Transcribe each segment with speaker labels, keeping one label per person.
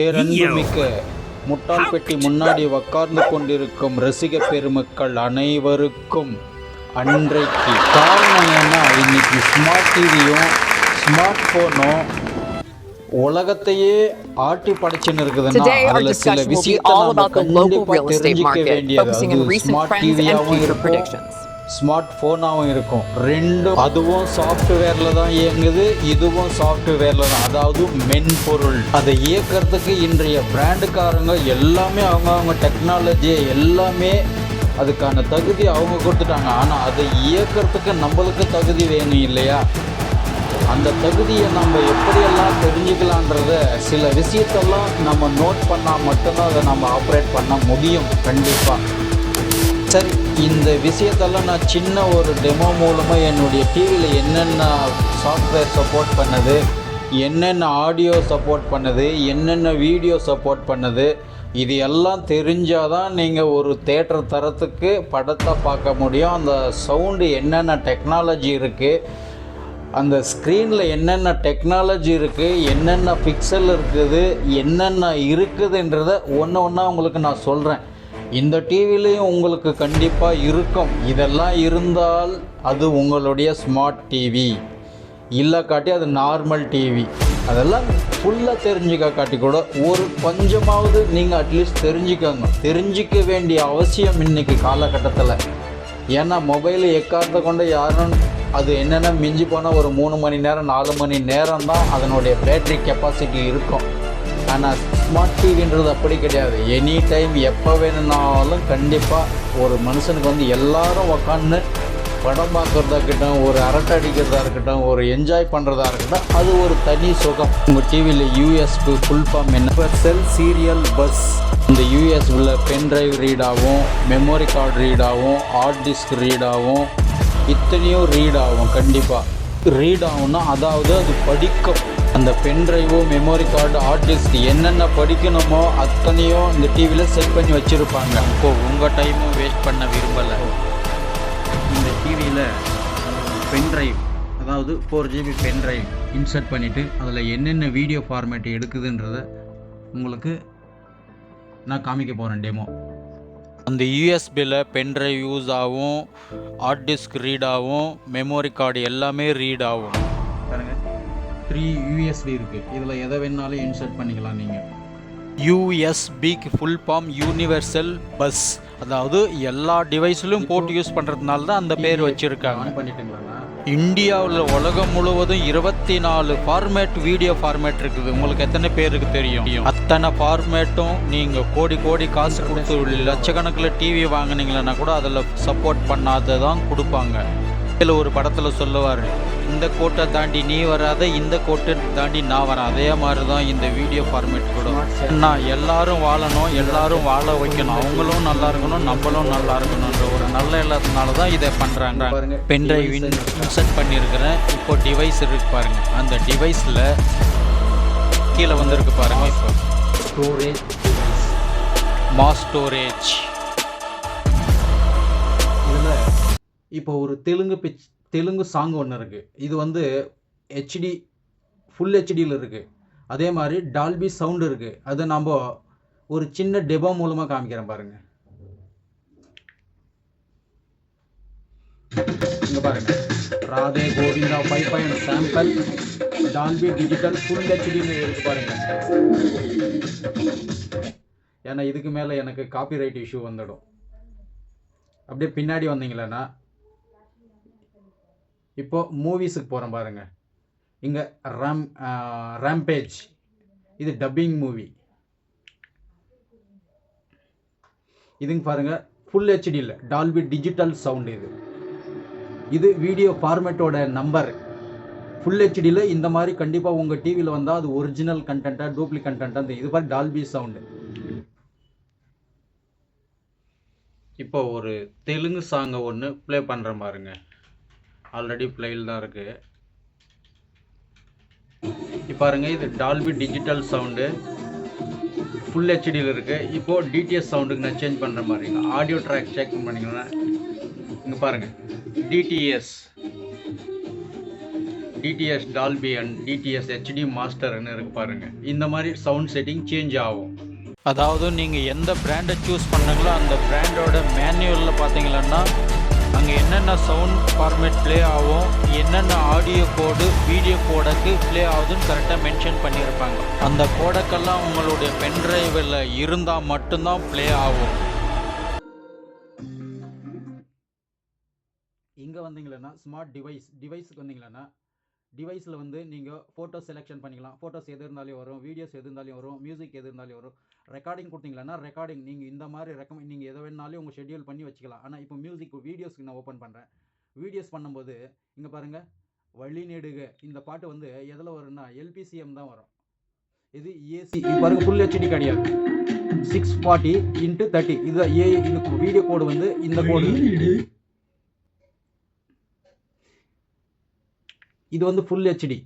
Speaker 1: பேரன்புமிக்க முட்டாள் பெட்டி முன்னாடி உட்கார்ந்து கொண்டிருக்கும் ரசிக பெருமக்கள் அனைவருக்கும் அன்றைக்கு காரணம் ஏன்னா இன்னைக்கு ஸ்மார்ட் டிவியும் ஸ்மார்ட் ஃபோனும் உலகத்தையே ஆட்டி படைச்சுன்னு இருக்குதுன்னா அதுல சில விஷயத்தை நம்ம கண்டிப்பா தெரிஞ்சுக்க வேண்டியது அது ஸ்மார்ட் டிவியாகவும் இருக்கும். ஸ்மார்ட் ஃபோனாகவும் இருக்கும். ரெண்டும் அதுவும் சாஃப்ட்வேரில் தான் இயங்குது இதுவும் சாஃப்ட்வேரில் தான். அதாவது மென்பொருள். அதை இயக்கிறதுக்கு இன்றைய பிராண்டுக்காரங்க எல்லாமே அவங்க அவங்க டெக்னாலஜி எல்லாமே அதுக்கான தகுதி அவங்க கொடுத்துட்டாங்க. ஆனால் அதை இயக்கிறதுக்கு நம்மளுக்கு தகுதி வேணும் இல்லையா? அந்த தகுதியை நம்ம எப்படியெல்லாம் தெரிஞ்சுக்கலான்றத சில விஷயத்தெல்லாம் நம்ம நோட் பண்ணால் மட்டும்தான் அதை நம்ம ஆப்ரேட் பண்ண முடியும். கண்டிப்பாக சரி இந்த விஷயத்தெல்லாம் நான் சின்ன ஒரு டெமோ மூலமாக என்னுடைய டிவியில் என்னென்ன சாஃப்ட்வேர் சப்போர்ட் பண்ணுது என்னென்ன ஆடியோ சப்போர்ட் பண்ணுது என்னென்ன வீடியோ சப்போர்ட் பண்ணுது இது எல்லாம் தெரிஞ்சால் தான் நீங்கள் ஒரு தேட்டர் தரத்துக்கு படத்தை பார்க்க முடியும். அந்த சவுண்டு என்னென்ன டெக்னாலஜி இருக்குது அந்த ஸ்க்ரீனில் என்னென்ன டெக்னாலஜி இருக்குது என்னென்ன பிக்சல் இருக்குது என்னென்ன இருக்குதுன்றதை ஒன்று ஒன்றா உங்களுக்கு நான் சொல்கிறேன் இந்த டிவிலையும் உங்களுக்கு கண்டிப்பாக இருக்கும். இதெல்லாம் இருந்தால் அது உங்களுடைய ஸ்மார்ட் டிவி இல்லை காட்டி அது நார்மல் டிவி அதெல்லாம் ஃபுல்லாக தெரிஞ்சுக்க காட்டி கூட ஒரு கொஞ்சமாவது நீங்கள் அட்லீஸ்ட் தெரிஞ்சுக்கோங்க. தெரிஞ்சிக்க வேண்டிய அவசியம் இன்னைக்கு காலகட்டத்தில். ஏன்னா மொபைல் எக்காரத்தை கொண்டு யாரும் அது என்னென்ன மிஞ்சி போனால் ஒரு மூணு மணி நேரம் நாலு மணி நேரம் தான் அதனுடைய பேட்டரி கெப்பாசிட்டி இருக்கும். ஆனால் ஸ்மார்ட் டிவின்றது அப்படி கிடையாது. எனி டைம் எப்போ வேணும்னாலும் கண்டிப்பாக ஒரு மனுஷனுக்கு வந்து எல்லாரும் உக்காந்து படம் பார்க்குறதா இருக்கட்டும் ஒரு அரட்டை அடிக்கிறதா இருக்கட்டும் ஒரு என்ஜாய் பண்ணுறதா இருக்கட்டும் அது ஒரு தனி சுகம். உங்கள் டிவியில் யூஎஸ்பி ஃபுல் ஃபார்ம் என்ன? செல் சீரியல் பஸ் இந்த யூஎஸ்பியில் பென் டிரைவ் ரீட் ஆகும் மெமரி கார்டு ரீட் ஆகும் ஹார்ட் டிஸ்க் ரீட் ஆகும் இத்தனையும் ரீட் ஆகும் கண்டிப்பாக ரீட் ஆகும்னா அதாவது அது படிக்கும். அந்த பென் டிரைவோ மெமரி கார்டு ஹார்ட் டிஸ்க் என்னென்ன படிக்கணுமோ அத்தனையும் இந்த டிவியில் செட் பண்ணி வச்சுருப்பாங்க. இப்போ உங்கள் டைமும் வேஸ்ட் பண்ண விரும்பலை. இந்த டிவியில் பென் டிரைவ் அதாவது four GB pen drive insert பண்ணிவிட்டு அதில் என்னென்ன வீடியோ ஃபார்மேட் எடுக்குதுன்றத உங்களுக்கு நான் காமிக்க போகிறேன் டெமோ அந்த யூஎஸ்பியில் பென் டிரைவ் யூஸ் ஆகும் ஹார்ட் டிஸ்க் ரீட் ஆகும் மெமரி கார்டு எல்லாமே ரீட் ஆகும். பாருங்க. த்ரீ யூஎஸ்பி இருக்குது இதில் எதை வேணாலும் இன்சர்ட் பண்ணிக்கலாம் நீங்கள் யூஎஸ்பிக்கு ஃபுல் ஃபார்ம் யூனிவர்சல் பஸ் அதாவது எல்லா டிவைஸ்லையும் போட்டு யூஸ் பண்ணுறதுனால தான் அந்த பேர் வச்சுருக்காங்க. பண்ணிட்டுங்களா இந்தியாவில் உலகம் முழுவதும் இருபத்தி நாலு ஃபார்மேட் வீடியோ ஃபார்மேட் இருக்குது. உங்களுக்கு எத்தனை பேருக்கு தெரியும்? அத்தனை ஃபார்மேட்டும் நீங்கள் கோடி கோடி காசு கொடுத்து லட்சக்கணக்கில் டிவி வாங்குனீங்களன்னா கூட அதில் சப்போர்ட் பண்ணாததான் கொடுப்பாங்க. இதில் ஒரு படத்தில் சொல்லுவார் இந்த கோட்டை தாண்டி நீ வராத இந்த கோட்டை தாண்டி நான் வரேன். அதே மாதிரி தான் இந்த வீடியோ ஃபார்மேட் கூட. நான் எல்லாரும் வாழணும் எல்லாரும் வாழ வைக்கணும். அவங்களும் நல்லா இருக்கணும் நம்மளும் நல்லா இருக்கணுன்ற ஒரு நல்ல எண்ணத்தினால தான் இதை பண்ணுறாங்க பென் டிரைவ் இன்சர்ட் பண்ணியிருக்கிறேன். இப்போ டிவைஸ் இருக்கு பாருங்க. அந்த டிவைஸில் கீழே வந்திருக்கு பாருங்க. இப்போ ஸ்டோரேஜ் மா ஸ்டோரேஜ் இப்போ ஒரு தெலுங்கு பிச் தெலுங்கு சாங் ஒன்று இருக்குது இது வந்து ஹெச்டி ஃபுல் ஹெச்டியில் இருக்குது அதே மாதிரி டால்பி சவுண்டு இருக்குது அதை நம்ம ஒரு சின்ன டெபோ மூலமாக காமிக்கிறேன் பாருங்கள் இங்கே பாருங்கள் Radhe Govinda five point sample Dolby digital full ஹெச்டின்னு இருக்கு பாருங்கள் ஏன்னா இதுக்கு மேலே எனக்கு காப்பிரைட் இஷ்யூ வந்துடும். அப்படியே பின்னாடி வந்தீங்களேன்னா இப்போ மூவிஸுக்கு போகிறோம் பாருங்கள் இங்கே ராம் ரேம்பேஜ் இது டப்பிங் மூவி இதுங்க பாருங்க ஃபுல் ஹெச்டியில் டால்பி டிஜிட்டல் சவுண்ட் இது. இது வீடியோ ஃபார்மேட்டோட நம்பர் ஃபுல் ஹெச்டியில் இந்த மாதிரி கண்டிப்பாக உங்கள் டிவியில் வந்தால் அது ஒரிஜினல் கண்டென்ட்டாக டூப்ளி கண்டென்ட்டாக அந்த இது மாதிரி டால்பி சவுண்டு இப்போ ஒரு தெலுங்கு சாங்கை ஒன்று ப்ளே பண்ணுறேன் பாருங்க. ஆல்ரெடி பிளேயில் தான் இருக்குது இப்போ பாருங்க இது டால்பி டிஜிட்டல் சவுண்டு ஃபுல் ஹெச்டியில் இருக்குது இப்போது டிடிஎஸ் சவுண்டுக்கு நான் சேஞ்ச் பண்ணுற மாதிரிங்க ஆடியோ ட்ராக் செக் பண்ணிங்கன்னா இங்கே பாருங்கள் DTS DTS Dolby and DTS HD மாஸ்டர்னு இருக்கு பாருங்க. இந்த மாதிரி சவுண்ட் செட்டிங் சேஞ்ச் ஆகும். அதாவது நீங்கள் எந்த பிராண்டை சூஸ் பண்ணுங்களோ அந்த பிராண்டோட மேனுவலில் பார்த்தீங்கன்னா அங்கே என்னென்ன சவுண்ட் ஃபார்மேட் ப்ளே ஆகும் என்னென்ன ஆடியோ கோடு வீடியோ கோடக்கு ப்ளே ஆகுதுன்னு கரெக்டாக மென்ஷன் பண்ணியிருப்பாங்க. அந்த கோடக்கெல்லாம் உங்களுடைய பென்ட்ரைவில் இருந்தால் மட்டும்தான் ப்ளே ஆகும். இங்கே வந்தீங்களன்னா ஸ்மார்ட் டிவைஸ் டிவைஸுக்கு வந்தீங்களன்னா டிவைஸில் வந்து நீங்கள் ஃபோட்டோ செலெக்ஷன் பண்ணிக்கலாம். ஃபோட்டோஸ் எது இருந்தாலும் வரும் வீடியோஸ் எது இருந்தாலும் வரும் மியூசிக் எது இருந்தாலும் வரும். ரெக்கார்டிங் கொடுத்தீங்களன்னா ரெக்கார்டிங் நீங்கள் இந்த மாதிரி ரெக்கமெண்ட் நீங்கள் எதை வேணாலும் உங்கள் ஷெட்யூல் பண்ணி வச்சுக்கலாம். ஆனால் இப்போ மியூசிக் வீடியோஸ்க்கு நான் ஓப்பன் பண்ணுறேன் வீடியோஸ் பண்ணும்போது இங்கே பாருங்கள் வழி நெடுக. இந்த பாட்டு வந்து எதில் வரும்னா எல்பிசிஎம் தான் வரும். இது ஏசி பாருங்க ஃபுல் ஹெச்டி கிடையாது சிக்ஸ் ஃபார்ட்டி இன்ட்டு தேர்ட்டி இது ஏ இந்த வீடியோ கோடு வந்து இந்த கோடு இது வந்து ஃபுல் ஹெச்டி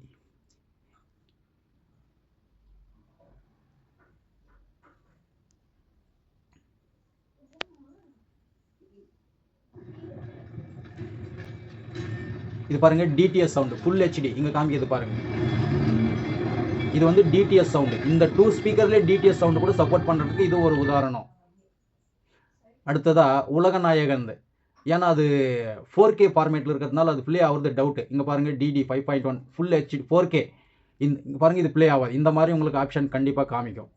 Speaker 1: இது பாருங்க டிடிஎஸ் சவுண்டு ஃபுல் ஹெச்டி இங்க காமிக்கிறது பாருங்க. இது வந்து டிடிஎஸ் சவுண்டு இந்த டூ ஸ்பீக்கர்லேயே டிடிஎஸ் சவுண்டு கூட சப்போர்ட் பண்ணுறதுக்கு இது ஒரு உதாரணம். அடுத்ததா உலக நாயகன். ஏன்னா அது ஃபோர் கே ஃபார்மேட்டில் இருக்கிறதுனால அது ப்ளே ஆகுறது டவுட்டு இங்கே பாருங்கள் DD five point one full HD four K இந்த இங்க பாருங்க இது ப்ளே ஆகாது. இந்த மாதிரி உங்களுக்கு ஆப்ஷன் கண்டிப்பாக காமிக்கும்.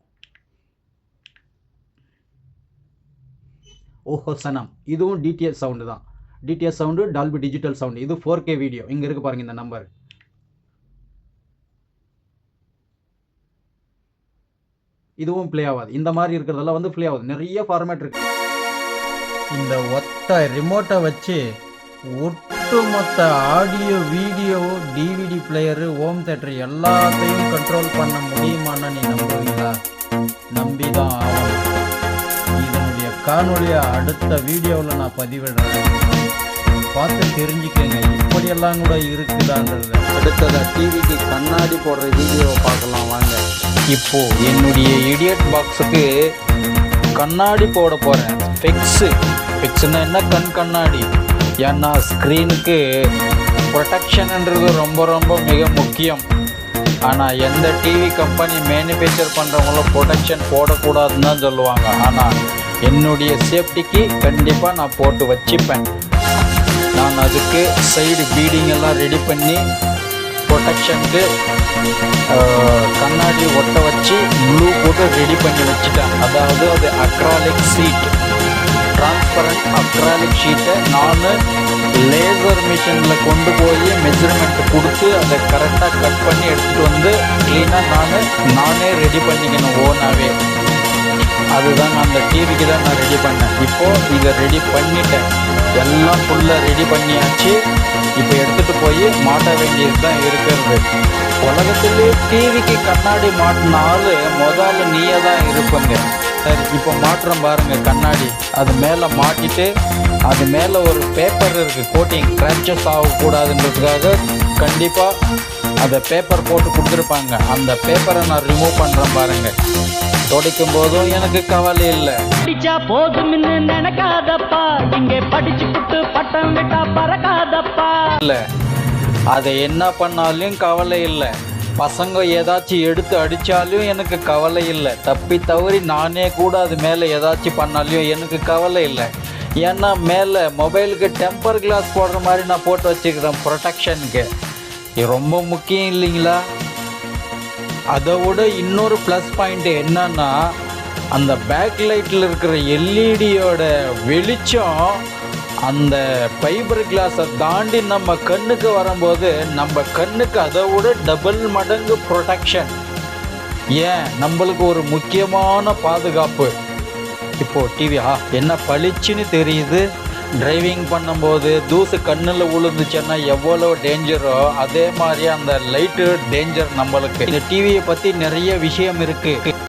Speaker 1: ஓஹோ சனம். இதுவும் டிடிஎஸ் சவுண்டு தான். DTS sound Dolby digital sound இது ஃபோர் கே வீடியோ இங்கே இருக்குது பாருங்க இந்த நம்பர் இதுவும் ப்ளே ஆகாது. இந்த மாதிரி இருக்கிறதெல்லாம் வந்து ப்ளே ஆகுது. நிறைய ஃபார்மேட் இருக்கு. இந்த ஒத்த ரிமோட்டை வச்சு ஒட்டுமொத்த audio video DVD player home theatre எல்லாத்தையும் கண்ட்ரோல் பண்ண முடியுமான்னு நீ நம்புவீங்களா? நம்பி தான் ஆகணும். இதனுடைய காணொலியை அடுத்த வீடியோவில் நான் பதிவிடுறேன். பார்த்து தெரிஞ்சுக்கங்க. இப்படியெல்லாம் கூட இருக்குதான்றது அடுத்ததா டிவிக்கு கண்ணாடி போடுற வீடியோவை பார்க்கலாம் வாங்க. இப்போ என்னுடைய இடியட் பாக்ஸுக்கு கண்ணாடி போட போகிறேன் ஃபிக்ஸு ஸ்பெக்ஸ்னா என்ன? கண் கண்ணாடி. ஏன்னா ஸ்க்ரீனுக்கு ப்ரொடெக்ஷன்ன்றது ரொம்ப ரொம்ப மிக முக்கியம். ஆனால் எந்த டிவி கம்பெனி மேனுஃபேக்சர் பண்ணுறவங்களும் ப்ரொடெக்ஷன் போடக்கூடாதுன்னு தான் சொல்லுவாங்க. ஆனால் என்னுடைய சேஃப்டிக்கு கண்டிப்பாக நான் போட்டு வச்சுப்பேன். நான் அதுக்கு சைடு பீடிங் எல்லாம் ரெடி பண்ணி ப்ரொடெக்ஷனுக்கு கண்ணாடி ஒட்ட வச்சு ப்ளூ போட்டு ரெடி பண்ணி வச்சுட்டேன். அதாவது அது அக்ராலிக் சீட் டிரான்ஸ்பரண்ட் அக்ராலிக் ஷீட்டை நான் லேசர் மிஷினில் கொண்டு போய் மெஷர்மெண்ட் கொடுத்து அதை கரெக்டாக கட் பண்ணி எடுத்துகிட்டு வந்து க்ளீனாக நான் நானே ரெடி பண்ணிக்கணும் ஓனாகவே அதுதான் நான் அந்த டிவிக்கு தான் நான் ரெடி பண்ணேன். இப்போது இதை ரெடி பண்ணிட்டேன். எல்லாம் ஃபுல்லாக ரெடி பண்ணியாச்சு. இப்போ எடுத்துகிட்டு போய் மாட்ட வேண்டியது தான் இருக்கிறது. உலகத்திலே டிவிக்கு கண்ணாடி மாட்டினாலும் முதல்ல நீயே தான் இருப்பங்க. சரி இப்போ மாற்றம் பாருங்கள் கண்ணாடி. அது மேலே மாட்டிட்டு அது மேலே ஒரு பேப்பர் இருக்குது கோட்டிங் கிராச்சஸ் ஆகக்கூடாதுன்றதுக்காக கண்டிப்பாக அதை பேப்பர் போட்டு கொடுத்துருப்பாங்க. அந்த பேப்பரை நான் ரிமூவ் பண்ணுறேன் பாருங்கள் துடைக்கும் போதும் எனக்கு கவலை இல்லை.
Speaker 2: படிச்சா போதும்னு நினைக்காதப்பா. இங்கே படிச்சு புட்டு பட்டம் விட்டா பறக்காதப்பா.
Speaker 1: இல்லை. அதை என்ன பண்ணாலும் கவலை இல்லை. பசங்க ஏதாச்சும் எடுத்து அடித்தாலும் எனக்கு கவலை இல்லை. தப்பி தவறி நானே கூட அது மேலே ஏதாச்சும் பண்ணாலும் எனக்கு கவலை இல்லை. ஏன்னா மேலே மொபைலுக்கு டெம்பர் கிளாஸ் போடுற மாதிரி நான் போட்டு வச்சுக்கிறேன் ப்ரொடெக்ஷனுக்கு. இது ரொம்ப முக்கியம் இல்லைங்களா? அதை விட இன்னொரு ப்ளஸ் பாயிண்ட் என்னன்னா அந்த பேக் லைட்டில் இருக்கிற எல்இடியோட வெளிச்சம் அந்த ஃபைபர் கிளாஸை தாண்டி நம்ம கண்ணுக்கு வரும்போது நம்ம கண்ணுக்கு அதை விட டபுள் மடங்கு ப்ரொடெக்ஷன் ஏன்? நம்மளுக்கு ஒரு முக்கியமான பாதுகாப்பு. இப்போ டிவி ஆ என்ன பளிச்சுன்னு தெரியுது? டிரைவிங் பண்ணும்போது தூசு கண்ணில் விழுந்துச்சுன்னா எவ்வளோ டேஞ்சரோ அதே மாதிரி அந்த லைட்டு டேஞ்சர் நம்மளுக்கு. இந்த டிவியை பற்றி நிறைய விஷயம் இருக்குது